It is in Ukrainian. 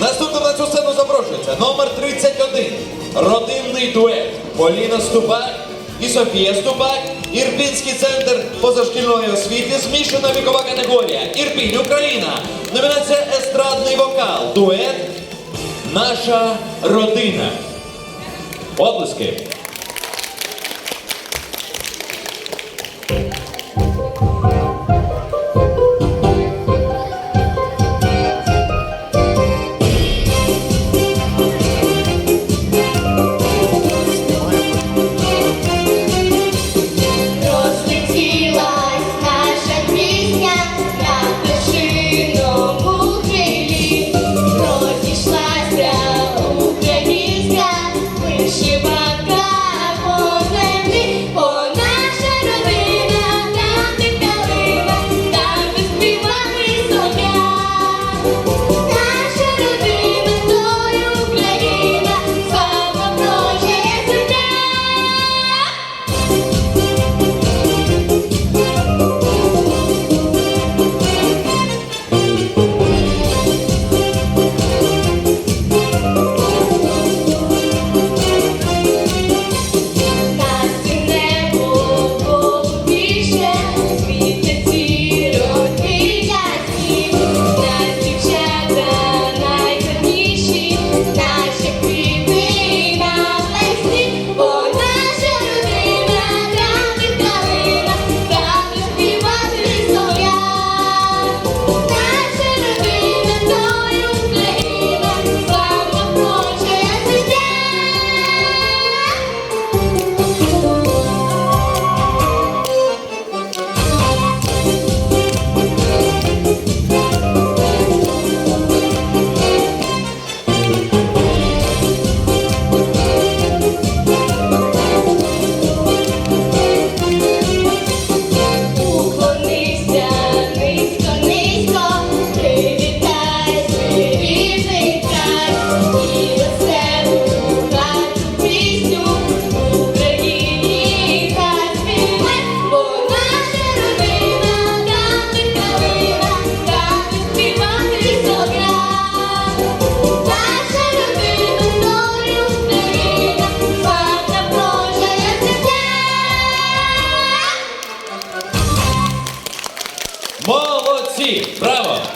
Наступно на цю сцену запрошується номер 31. Родинний дует Поліна Ступак і Софія Ступак. Ірпінський центр позашкільної освіти. Змішана вікова категорія. Ірпінь Україна. Номінація Естрадний вокал. Дует Наша родина. Облиски. Браво!